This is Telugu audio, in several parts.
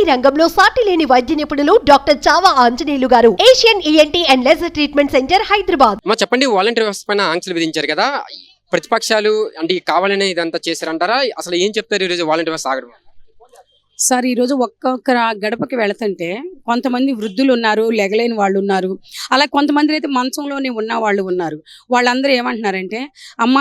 ఈఎన్టీ రంగంలో సాటి లేని వైద్య నిపుణులు doctor Chava Anjaneyulu garu. Asian ENT and laser treatment centre Hyderabad. మా చెప్పండి వాలంటీర్ వ్యవస్థ పైన ఆంక్షలు విధించారు కదా. ప్రతిపక్షాలు అంటే కావాలనే ఇదంతా చేశారంటారా? అసలు ఏం చెప్తారు ఈరోజు వాలంటీర్ వ్యవస్థ ఆగడం? సార్ ఈరోజు ఒక్కొక్క గడపకి వెళతంటే కొంతమంది వృద్ధులు ఉన్నారు లెగలేని వాళ్ళు ఉన్నారు. అలా కొంతమంది అయితే మంచంలోనే ఉన్న వాళ్ళు ఉన్నారు. వాళ్ళందరూ ఏమంటున్నారంటే అమ్మ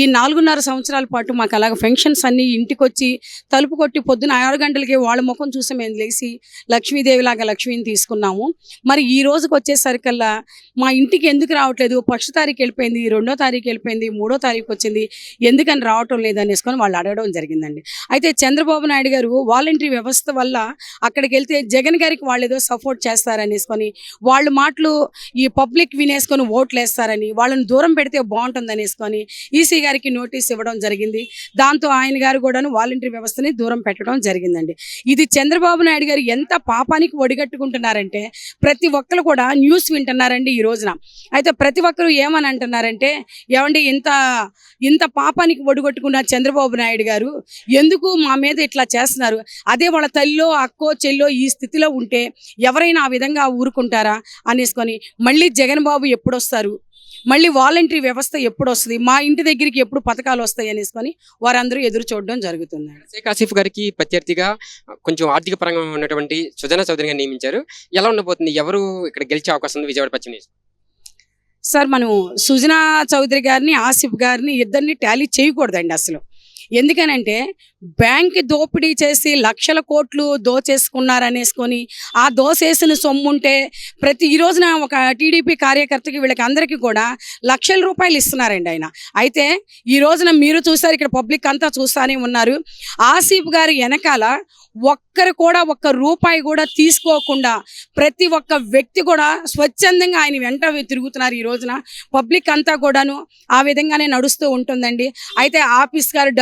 ఈ నాలుగున్నర సంవత్సరాల పాటు మాకు అలాగ ఫంక్షన్స్ అన్ని ఇంటికి వచ్చి తలుపు కొట్టి పొద్దున ఆరు గంటలకి వాళ్ళ ముఖం చూసి మేము లేచి లక్ష్మీదేవి లాగా లక్ష్మిని తీసుకున్నాము. మరి ఈ రోజుకి వచ్చేసరికల్లా మా ఇంటికి ఎందుకు రావట్లేదు? ఫస్ట్ తారీఖు వెళ్ళిపోయింది రెండో తారీఖు వెళ్ళిపోయింది మూడో తారీఖు వచ్చింది ఎందుకని రావటం లేదనేసుకొని వాళ్ళు అడగడం జరిగిందండి. అయితే చంద్రబాబు నాయుడు గారు వాళ్ళని వ్యవస్థ వల్ల అక్కడికి వెళ్తే జగన్ గారికి వాళ్ళు ఏదో సపోర్ట్ చేస్తారనేసుకొని వాళ్ళు మాటలు ఈ పబ్లిక్ వినేసుకొని ఓట్లు వేస్తారని వాళ్ళని దూరం పెడితే బాగుంటుంది అనేసుకొని ఈసీ గారికి నోటీస్ ఇవ్వడం జరిగింది. దాంతో ఆయన గారు కూడాను వాలంటరీ వ్యవస్థని దూరం పెట్టడం జరిగిందండి. ఇది చంద్రబాబు నాయుడు గారు ఎంత పాపానికి ఒడిగట్టుకుంటున్నారంటే ప్రతి ఒక్కరు కూడా న్యూస్ వింటున్నారండి ఈ రోజున. అయితే ప్రతి ఒక్కరు ఏమని అంటున్నారంటే ఏమండి ఇంత ఇంత పాపానికి ఒడిగొట్టుకున్న చంద్రబాబు నాయుడు గారు ఎందుకు మా మీద ఇట్లా చేస్తున్నారు? అదే వాళ్ళ తల్లిలో అక్కో చెల్లో ఈ స్థితిలో ఉంటే ఎవరైనా ఆ విధంగా ఊరుకుంటారా అనేసుకొని మళ్ళీ జగన్ బాబు ఎప్పుడు వస్తారు మళ్ళీ వాలంటరీ వ్యవస్థ ఎప్పుడు వస్తుంది మా ఇంటి దగ్గరికి ఎప్పుడు పథకాలు వస్తాయి అనేసుకొని వారందరూ ఎదురు చూడడం జరుగుతుంది. షేక్ ఆసిఫ్ గారికి ప్రత్యర్థిగా కొంచెం ఆర్థిక పరంగా ఉన్నటువంటి సుజనా చౌదరి గారిని నియమించారు. ఎలా ఉండబోతుంది? ఎవరు ఇక్కడ గెలిచే అవకాశం ఉంది విజయవాడ పశ్చిమ? సార్ మనం సుజనా చౌదరి గారిని ఆసిఫ్ గారిని ఇద్దరిని టాలీ చేయకూడదండి అసలు. ఎందుకనంటే బ్యాంక్ దోపిడీ చేసి లక్షల కోట్లు దోచేసుకున్నారనేసుకొని ఆ దోసేసిన సొమ్ముంటే ప్రతి ఈ రోజున ఒక టీడీపీ కార్యకర్తకి వీళ్ళకి అందరికీ కూడా లక్షల రూపాయలు ఇస్తున్నారండి ఆయన. అయితే ఈ రోజున మీరు చూసారు ఇక్కడ పబ్లిక్ అంతా చూస్తానే ఉన్నారు. ఆసిఫ్ గారి వెనకాల ఒక్కరు కూడా ఒక్క రూపాయి కూడా తీసుకోకుండా ప్రతి ఒక్క వ్యక్తి కూడా స్వచ్ఛందంగా ఆయన వెంట తిరుగుతున్నారు ఈ రోజున. పబ్లిక్ అంతా కూడాను ఆ విధంగానే నడుస్తూ ఉంటుందండి. అయితే ఆఫీస్ గారు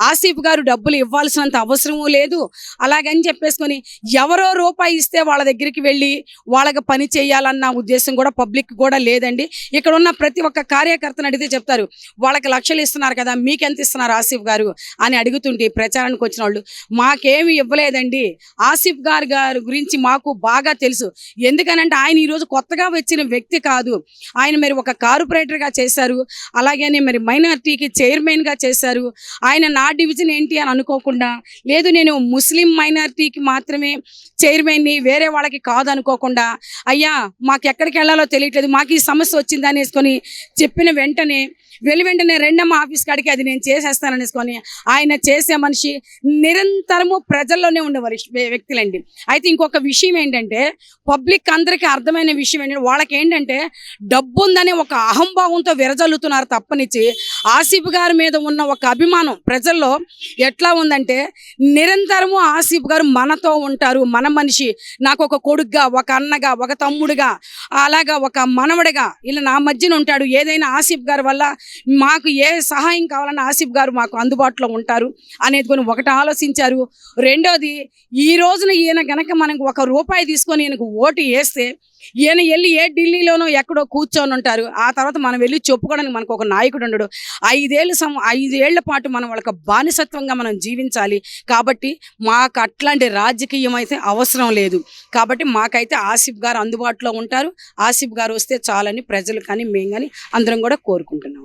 ఆసిఫ్ గారు డబ్బులు ఇవ్వాల్సినంత అవసరమూ లేదు. అలాగని చెప్పేసుకొని ఎవరో రూపాయి ఇస్తే వాళ్ళ దగ్గరికి వెళ్ళి వాళ్ళకి పని చేయాలన్న ఉద్దేశం కూడా పబ్లిక్ కూడా లేదండి. ఇక్కడ ఉన్న ప్రతి ఒక్క కార్యకర్తను అడిగితే చెప్తారు వాళ్ళకి లక్షలు ఇస్తున్నారు కదా మీకెంత ఇస్తున్నారు ఆసిఫ్ గారు? అని అడుగుతుంటే ప్రచారానికి వచ్చిన వాళ్ళు మాకేమి ఇవ్వలేదండి. ఆసిఫ్ గారు గారు గురించి మాకు బాగా తెలుసు. ఎందుకనంటే ఆయన ఈరోజు కొత్తగా వచ్చిన వ్యక్తి కాదు. ఆయన మరి ఒక కార్పొరేటర్గా చేశారు. అలాగనే మరి మైనార్టీకి చైర్మన్గా చేశారు. ఆయన నా డివిజన్ ఏంటి అని అనుకోకుండా లేదు నేను ముస్లిం మైనారిటీకి మాత్రమే చైర్మన్ని వేరే వాళ్ళకి కాదు అనుకోకుండా అయ్యా మాకు ఎక్కడికి వెళ్ళాలో తెలియట్లేదు మాకు ఈ సమస్య వచ్చింది అనేసుకొని చెప్పిన వెంటనే వెళ్ళి వెంటనే రెండమ్మ ఆఫీస్ కాడికి అది నేను చేసేస్తాననేసుకొని ఆయన చేసే మనిషి నిరంతరము ప్రజల్లోనే ఉండే వ్యక్తులండి. అయితే ఇంకొక విషయం ఏంటంటే పబ్లిక్ అందరికీ అర్థమైన విషయం ఏంటంటే వాళ్ళకి ఏంటంటే డబ్బు ఉందనే ఒక అహంభావంతో విరజల్లుతున్నారు తప్పనిచ్చి. ఆసిఫ్ గారి మీద ఉన్న ఒక అభిమానం ప్రజల్లో ఎట్లా ఉందంటే నిరంతరము ఆసిఫ్ గారు మనతో ఉంటారు. మన మనిషి నాకు ఒక కొడుగ్గా ఒక అన్నగా ఒక తమ్ముడుగా అలాగా ఒక మనవడిగా ఇలా నా మధ్యన ఉంటాడు. ఏదైనా ఆసిఫ్ గారి వల్ల మాకు ఏ సహాయం కావాలన్నా ఆసిఫ్ గారు మాకు అందుబాటులో ఉంటారు అనేది కొన్ని ఒకటి ఆలోచించారు. రెండోది ఈ రోజున ఈయన గనక మనకు ఒక రూపాయి తీసుకొని ఈయనకు ఓటు వేస్తే ఈయన వెళ్ళి ఏ ఢిల్లీలోనో ఎక్కడో కూర్చొని ఉంటారు. ఆ తర్వాత మనం వెళ్ళి చెప్పుకోవడానికి మనకు ఒక నాయకుడు ఉండడు. ఐదేళ్ళు సం ఐదేళ్ళ పాటు మనం వాళ్ళకి బానిసత్వంగా మనం జీవించాలి. కాబట్టి మాకు అట్లాంటి రాజకీయం అయితే అవసరం లేదు. కాబట్టి మాకైతే ఆసిఫ్ గారు అందుబాటులో ఉంటారు. ఆసిఫ్ గారు వస్తే చాలని ప్రజలు కానీ మేము కానీ అందరం కూడా కోరుకుంటున్నాం.